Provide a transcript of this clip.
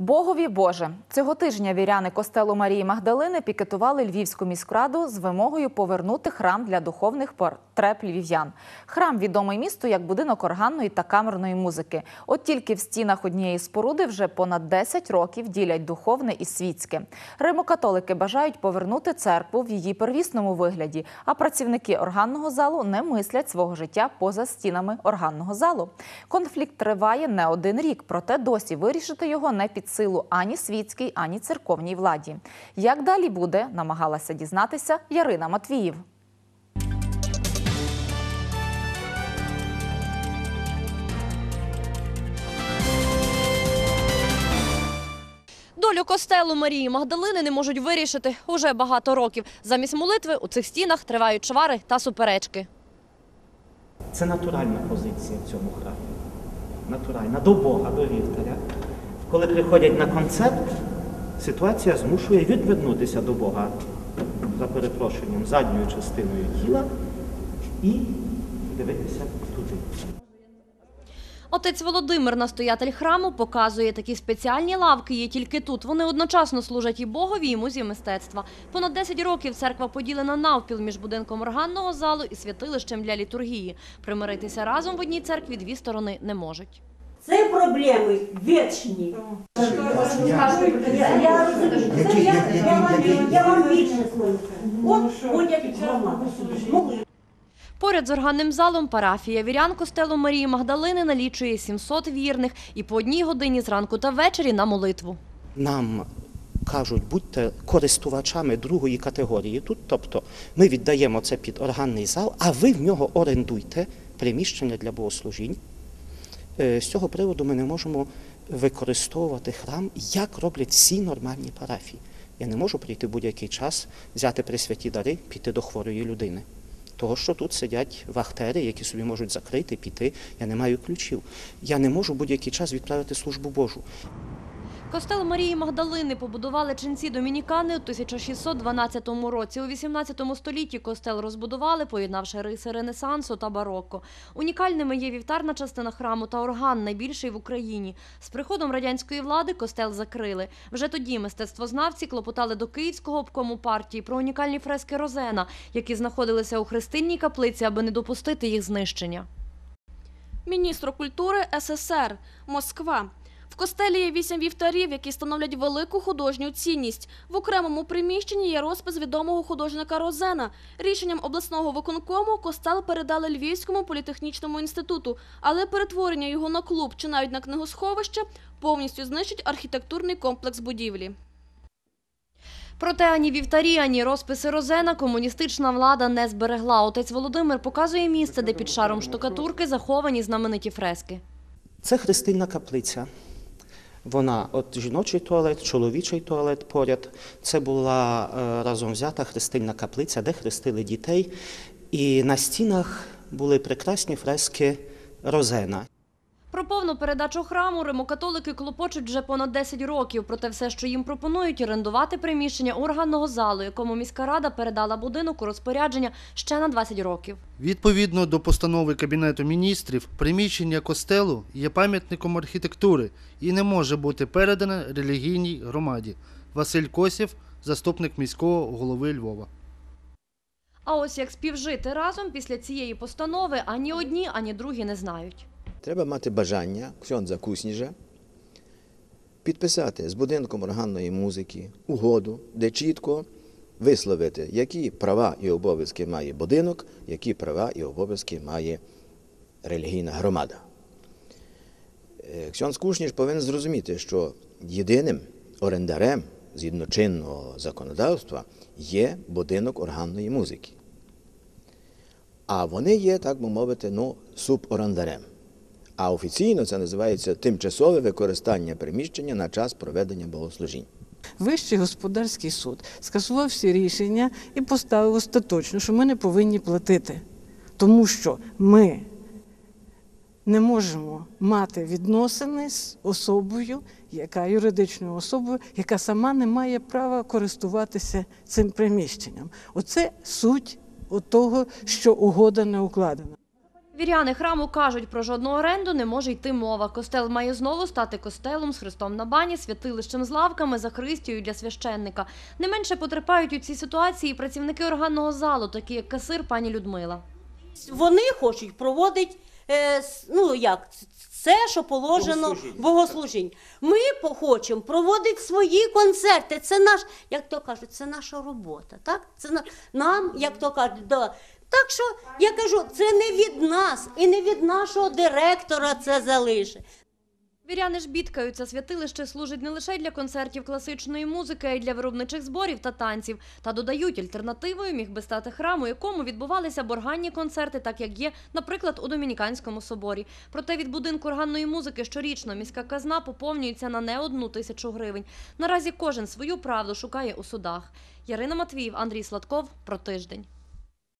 Богові Боже, цього тижня віряни костелу Марії Магдалини пікетували Львівську міськраду з вимогою повернути храм для духовних потреб львів'ян. Храм відомий місту як будинок органної та камерної музики. От тільки в стінах однієї споруди вже понад 10 років ділять духовне і світське. Римокатолики бажають повернути церкву в її первісному вигляді, а працівники органного залу не мислять свого життя поза стінами органного залу. Конфлікт триває не один рік, проте досі вирішити його не під силу ані світській, ані церковній владі. Як далі буде, намагалася дізнатися Ярина Матвіїв. Долю костелу Марії Магдалини не можуть вирішити уже багато років. Замість молитви у цих стінах тривають чвари та суперечки. Це натуральна позиція в цьому храмі. Натуральна, до Бога, до вівтаря. Коли приходять на концерт, ситуація змушує відвернутися до Бога за перепрошенням задньою частиною тіла і дивитися туди. Отець Володимир, настоятель храму, показує такі спеціальні лавки є тільки тут. Вони одночасно служать і Богові, і музі мистецтва. Понад 10 років церква поділена навпіл між будинком органного залу і святилищем для літургії. Примиритися разом в одній церкві дві сторони не можуть. Це проблеми вічні. Я, я розумію. Це я, я, вам, я вам вічне слово. От ходять громади. Могли. Поряд з органним залом парафія вірян костелу Марії Магдалини налічує 700 вірних і по одній годині зранку та ввечері на молитву. Нам кажуть, будьте користувачами другої категорії тут, тобто ми віддаємо це під органний зал, а ви в нього орендуйте приміщення для богослужінь. Е, З цього приводу ми не можемо використовувати храм, як роблять всі нормальні парафії. Я не можу прийти будь-який час, взяти присвяті дари, піти до хворої людини. Того, що тут сидять вахтери, які собі можуть закрити, піти. Я не маю ключів. Я не можу будь-який час відправити службу Божу. Костел Марії Магдалини побудували ченці домінікани у 1612 році. У 18 столітті костел розбудували, поєднавши риси Ренесансу та барокко. Унікальними є вівтарна частина храму та орган, найбільший в Україні. З приходом радянської влади костел закрили. Вже тоді мистецтвознавці клопотали до Київського обкому партії про унікальні фрески Розена, які знаходилися у хрестильній каплиці, аби не допустити їх знищення. Міністру культури СССР Москва. В костелі є вісім вівтарів, які становлять велику художню цінність. В окремому приміщенні є розпис відомого художника Розена. Рішенням обласного виконкому костел передали Львівському політехнічному інституту, але перетворення його на клуб чи навіть на книгосховище повністю знищить архітектурний комплекс будівлі. Проте ані вівтарі, ані розписи Розена комуністична влада не зберегла. Отець Володимир показує місце, де під шаром штукатурки заховані знамениті фрески. Це хрестильна каплиця. Вона от жіночий туалет, чоловічий туалет поряд. Це була е, разом взята хрестильна каплиця, де хрестили дітей. І на стінах були прекрасні фрески Розена. Про повну передачу храму римокатолики клопочуть вже понад 10 років. Проте все, що їм пропонують, орендувати приміщення органного залу, якому міська рада передала будинок у розпорядження ще на 20 років. Відповідно до постанови Кабінету міністрів, приміщення костелу є пам'ятником архітектури і не може бути передане релігійній громаді. Василь Косів, заступник міського голови Львова. А ось як співжити разом після цієї постанови ані одні, ані другі не знають. Треба мати бажання ксьондза Кусніжа підписати з будинком органної музики угоду, де чітко висловити, які права і обов'язки має будинок, які права і обов'язки має релігійна громада. Е, Ксьондз Кушніж повинен зрозуміти, що єдиним орендарем згідно чинного законодавства є будинок органної музики. А вони є, так би мовити, ну, суборендарем. А офіційно це називається тимчасове використання приміщення на час проведення богослужінь. Вищий господарський суд скасував всі рішення і поставив остаточно, що ми не повинні платити, тому що ми не можемо мати відносини з особою, яка юридичною особою, яка сама не має права користуватися цим приміщенням. Оце суть того, що угода не укладена. Віряни храму кажуть, про жодну оренду не може йти мова. Костел має знову стати костелом з хрестом на бані, святилищем з лавками, захристією для священника. Не менше потерпають у цій ситуації працівники органного залу, такі як касир пані Людмила. Вони хочуть проводити, ну як, це, що положено богослужінь. Ми хочемо проводити свої концерти. Це наш, як то кажуть, це наша робота. Так? Це на- нам, як то кажуть, да. Так що я кажу, це не від нас і не від нашого директора це залежить. Віряни ж бідкаються, святилище служить не лише для концертів класичної музики, а й для виробничих зборів та танців. Та додають, альтернативою міг би стати храм, у якому відбувалися б органні концерти, так як є, наприклад, у Домініканському соборі. Проте від будинку органної музики щорічно міська казна поповнюється на не одну тисячу гривень. Наразі кожен свою правду шукає у судах. Ярина Матвіїв, Андрій Сладков. Про тиждень.